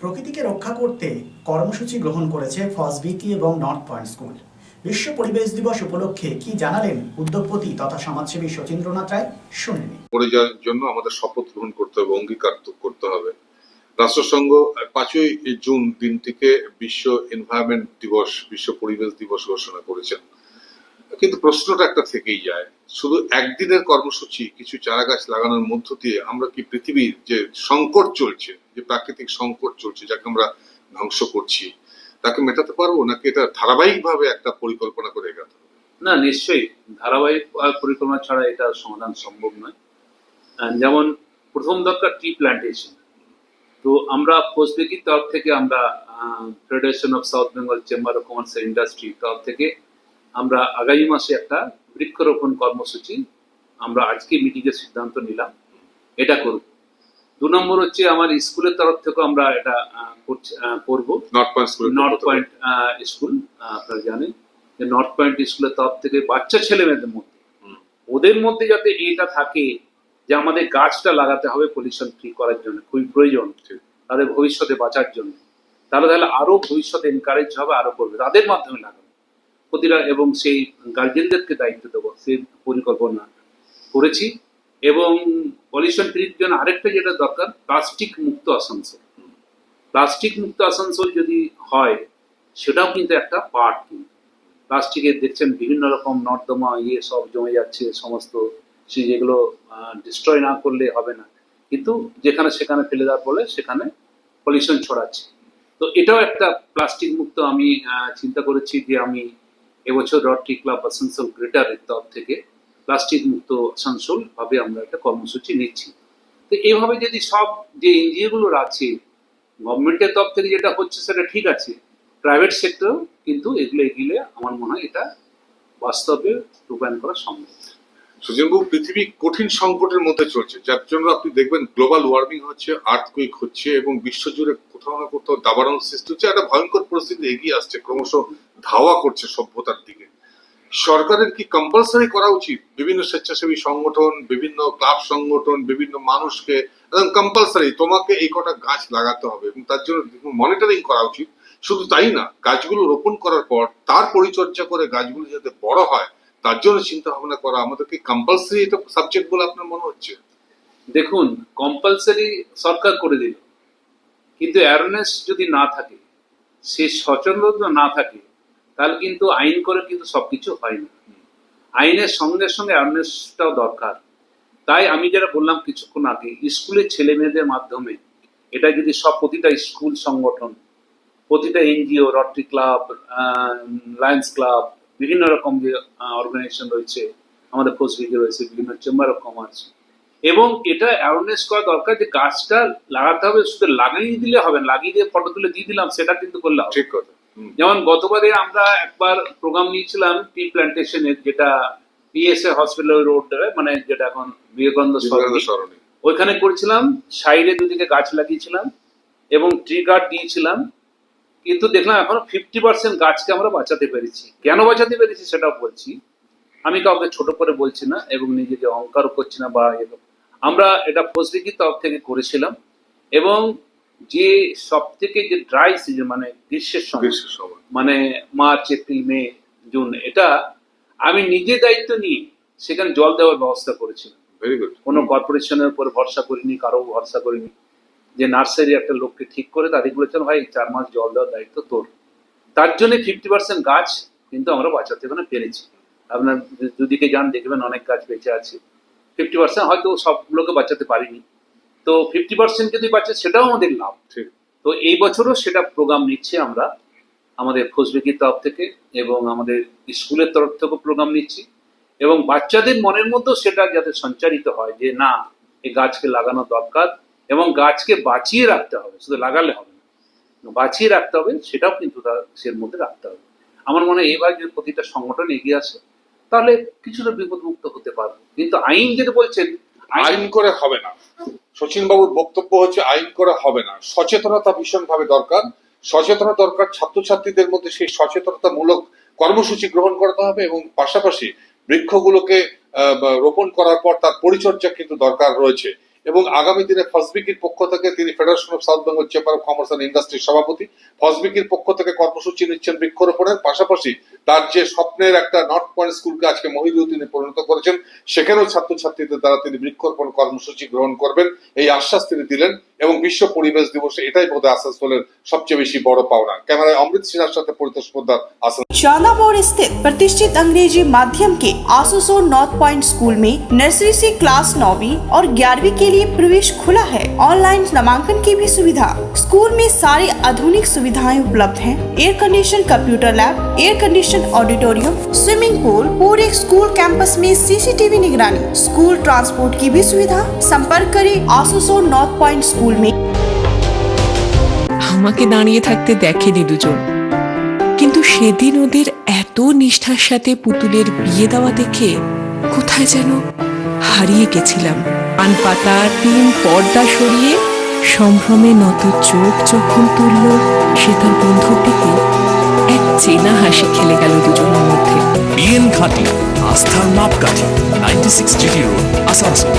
প্রকৃতিকে রক্ষা করতে কর্মসূচি গ্রহণ করেছে ফসবিকি এবং নর্থ পয়েন্ট স্কুল। বিশ্ব পরিবেশ দিবস উপলক্ষে কি জানালেন উদ্যোগপতি তথা সমাজসেবী শচীন্দ্রনাথ রায়? শুনে নিন করে যাওয়ার জন্য আমাদের শপথ গ্রহণ করতে হবে, অঙ্গীকার করতে হবে। রাষ্ট্রসংঘ পাঁচই জুন দিনটিকে বিশ্ব এনভায়রনমেন্ট দিবস, বিশ্ব পরিবেশ দিবস ঘোষণা করেছেন। কিন্তু প্রশ্নটা একটা থেকেই যায়। শুধু একদিনের কর্মসূচি, কিছু চারা গাছ লাগানোর মধ্য দিয়ে আমরা কি পৃথিবীর যে সংকট চলছে, যে প্রাকৃতিক সংকট চলছে, যাকে আমরা ধ্বংস করছি, তাকে মেটাতে পারব? নাকি এটা ধারাবাহিকভাবে একটা পরিকল্পনা করে এগাতে না, নিশ্চয়ই। ধারাবাহিক পরিকল্পনা ছাড়া এটা সমাধান সম্ভব নয়। যেমন প্রথম দরকার ট্রি প্ল্যান্টেশন তো আমরা ফোসবেকির তরফ থেকে আমরা Federation of South Bengal Chamber of Commerce Industry তরফ থেকে আমরা আগামী মাসে একটা বৃক্ষরোপণ কর্মসূচি আমরা আজকে মিটিংয়ে সিদ্ধান্ত নিলাম। এটা করব। দু নম্বর হচ্ছে আমার স্কুলের তরফ থেকেও আমরা এটা করব। North Point School North Point School আপনারা জানেন যে নর্থ পয়েন্ট স্কুলের তরফ থেকে বাচ্চা ছেলে মেয়েদের মধ্যে। ওদের মধ্যে যাতে এটা থাকে যে আমাদের গাছটা লাগাতে হবে পলিউশন ফ্রি করার জন্য খুবই প্রয়োজন। তাদের ভবিষ্যতে বাঁচার জন্য। তাহলে তাহলে আরও ভবিষ্যতে এনকারেজ হবে আরও করবে। তাদের মাধ্যমে লাগাবে। প্রতিটা এবং সেই গার্জেনদেরকে দায়িত্ব দেবো সেই পরিকল্পনা করেছি। এবং পলিউশন ফ্রির জন্য আরেকটা যেটা দরকার, প্লাস্টিক মুক্ত আসানসোল। প্লাস্টিক মুক্ত আসানসোল যদি হয়, সেটাও কিন্তু একটা পার্ট কিন্তু। প্লাস্টিকের দেখছেন বিভিন্ন রকম নর্দমা ইয়ে সব জমে যাচ্ছে সমস্ত, সে যেগুলো ডিস্ট্রয় না করলে হবে না। কিন্তু যেখানে সেখানে ফেলে দেওয়ার ফলে সেখানে পলিউশন ছড়াচ্ছে। তো এটাও একটা প্লাস্টিক মুক্ত আমি চিন্তা করেছি যে আমি এবছর রটরি ক্লাব আসানসোল গ্রেটারের তরফ থেকে প্লাস্টিক মুক্ত আসানসোল ভাবে আমরা একটা কর্মসূচি নিচ্ছি। তো এইভাবে যদি সব যে এনজিওগুলোর আছে গভর্নমেন্টের তরফ থেকে যেটা হচ্ছে সেটা ঠিক আছে প্রাইভেট সেক্টর কিন্তু এগুলো এগিয়ে আমার মনে হয় এটা বাস্তবে রূপায়ণ করা সম্ভব। সুজনবাবু পৃথিবী কঠিন সংকটের মধ্যে চলছে। যার জন্য আপনি দেখবেন গ্লোবাল ওয়ার্মিং হচ্ছে আর্থকুইক হচ্ছে এবং বিশ্বজুড়ে কোথাও না কোথাও দাবানল সৃষ্টি হচ্ছে। একটা ভয়ঙ্কর পরিস্থিতি এগিয়ে আসছে, ক্রমশ ধাওয়া করছে সভ্যতার দিকে। সরকারের কি কম্পালসারি করা উচিত? বিভিন্ন স্বেচ্ছাসেবী সংগঠন, বিভিন্ন ক্লাব সংগঠন, বিভিন্ন মানুষকে একদম কম্পালসারি তোমাকে এই কটা গাছ লাগাতে হবে এবং তার জন্য মনিটরিং করা উচিত। শুধু তাই না, গাছগুলো রোপণ করার পর তার পরিচর্যা করে গাছগুলো যাতে বড় হয় তার জন্য চিন্তা ভাবনা করা আমাদেরকে কম্পালসারি এটা সাবজেক্ট বলে আপনার মনে হচ্ছে? দেখুন কম্পালসারি সরকার করে দিল। কিন্তু অ্যাওয়ারনেস যদি না থাকে, সে সচেতনতা না থাকে, তাহলে কিন্তু আইন করে কিন্তু সবকিছু হয় না। আইনের সঙ্গে সঙ্গে অ্যাওয়ারনেসটাও দরকার। তাই আমি যেটা বললাম কিছুক্ষণ আগে স্কুলের ছেলে মেয়েদের মাধ্যমে এটা যদি সব প্রতিটা স্কুল সংগঠন, প্রতিটা NGO Rotary Club Lions Club বিভিন্ন রকম যে অর্গানাইজেশন রয়েছে আমাদের ফোসবিকে রয়েছে বিভিন্ন চেম্বার অফ কমার্স এবং এটা অ্যাওয়ারনেস করা দরকার যে গাছটা লাগাতে হবে শুধু লাগিয়ে দিলে হবে না লাগিয়ে দিয়ে ফটো তুলে দিয়ে দিলাম সেটা কিন্তু করলে ঠিক কথা। যেমন গতবারে আমরা একবার প্রোগ্রাম নিয়েছিলাম টি প্ল্যান্টেশনের যেটা পিএসএ হসপিটাল রোড মানে যেটা এখন বিবেকানন্দ সরণি। ওইখানে করেছিলাম সাইডে দুদিকে গাছ লাগিয়েছিলাম এবং ট্রি গার্ড দিয়েছিলাম। কিন্তু দেখলাম এখন ফিফটি পার্সেন্ট গাছকে আমরা বাঁচাতে পেরেছি। কেন বাঁচাতে পেরেছি সেটাও বলছি। আমি কাউকে ছোট করে বলছি না এবং নিজেকে অহংকারও করছি না বা এরকম। আমরা এটা ফসলিকির তরফ থেকে করেছিলাম এবং যে সব থেকে যে ড্রাই সিজন মানে গ্রীষ্মের সময় মানে মার্চ এপ্রিল মে জুন এটা আমি নিজে দায়িত্ব নিয়ে সেখানে জল দেওয়ার ব্যবস্থা করেছিলাম। কোনো কর্পোরেশনের উপর ভরসা করিনি কারও ভরসা করিনি। যে নার্সারি একটা লোককে ঠিক করে তাদের বলেছেন ভাই চার মাস জল দেওয়ার দায়িত্ব তোর। তার জন্য ফিফটি পার্সেন্ট গাছ কিন্তু আমরা বাঁচাতে ওখানে পেরেছি। আপনার দুদিকে যান দেখবেন অনেক গাছ বেঁচে আছে। ফিফটি পার্সেন্ট হয়তো সবগুলোকে বাঁচাতে পারিনি। তো ফিফটি পার্সেন্ট যদি বাঁচে সেটাও আমাদের লাভ। ঠিক। তো এই বছরও সেটা প্রোগ্রাম নিচ্ছি আমরা। আমাদের ফসবিকির তরফ থেকে এবং আমাদের স্কুলের তরফ থেকেও প্রোগ্রাম নিচ্ছি। এবং বাচ্চাদের মনের মধ্যেও সেটা যাতে সঞ্চারিত হয় যে না এই গাছকে লাগানো দরকার। এবং গাছকে বাঁচিয়ে রাখতে হবে, শুধু লাগালে হবে না। বাঁচিয়ে রাখতে হবে, সেটাও কিন্তু সের মধ্যে রাখতে হবে। আমার মনে হয় এবার যদি প্রতিটা সংগঠন এগিয়ে আসে, তাহলে কিছুটা বিপদমুক্ত হতে পারবে। কিন্তু আইন যেটা বলছেন, আইন করে হবে না। শচীন বাবুর বক্তব্য হচ্ছে আইন করে হবে না। সচেতনতা ভীষণ ভাবে দরকার। সচেতনতা দরকার ছাত্রছাত্রীদের মধ্যে সেই সচেতনতামূলক কর্মসূচি গ্রহণ করতে হবে এবং পাশাপাশি বৃক্ষগুলোকে রোপণ করার পর তার পরিচর্যা কিন্তু দরকার রয়েছে। এবং আগামী দিনে ফসবিকির পক্ষ থেকে তিনি Federation of South Bengal Chamber of Commerce and ইন্ডাস্ট্রির সভাপতি। ফসবিকির পক্ষ থেকে কর্মসূচি নিচ্ছেন বৃক্ষরোপণের পাশাপাশি তার যে স্বপ্নের একটা নর্থ পয়েন্ট স্কুলকে আজকে মহিলু তিনি পরিণত করেছেন সেখানেও ছাত্রছাত্রীদের দ্বারা তিনি বৃক্ষরোপণ কর্মসূচি গ্রহণ করবেন এই আশ্বাস তিনি দিলেন এবং বিশ্ব পরিবেশ দিবসে এটাই বোধহয় আসানসোলের সবচেয়ে বেশি বড় পাওনা ক্যামেরায় অমৃত সিনহার সাথে পরিতোষ পোদ্দার আসান शाला बोर्ड स्थित प्रतिष्ठित अंग्रेजी माध्यम के आसोसोर नॉर्थ पॉइंट स्कूल में नर्सरी से क्लास नौवीं और ग्यारहवीं के लिए प्रवेश खुला है ऑनलाइन नामांकन की भी सुविधा स्कूल में सारी आधुनिक सुविधाएं उपलब्ध हैं air condition computer lab air condition auditorium swimming pool पूरे स्कूल कैंपस में सीसीटीवी निगरानी स्कूल ट्रांसपोर्ट की भी सुविधा संपर्क करें आसोसोर नॉर्थ पॉइंट स्कूल में আমাকে দাঁড়িয়ে থাকতে দেখেনি দুজন কিন্তু সেদিন ওদের এত নিষ্ঠার সাথে পুতুলের বিয়ে দেওয়া দেখে কোথায় যেন হারিয়ে গেছিলাম পান পাতা টিন পর্দা সরিয়ে সম্ভ্রমে নত চোখ যখন তুলল সে তার বন্ধুর দিকে এক চেনা হাসি খেলে গেল দুজনের মধ্যে। বিএন ঘাটি আস্থার মাপকাঠি ninety six G T road Asansol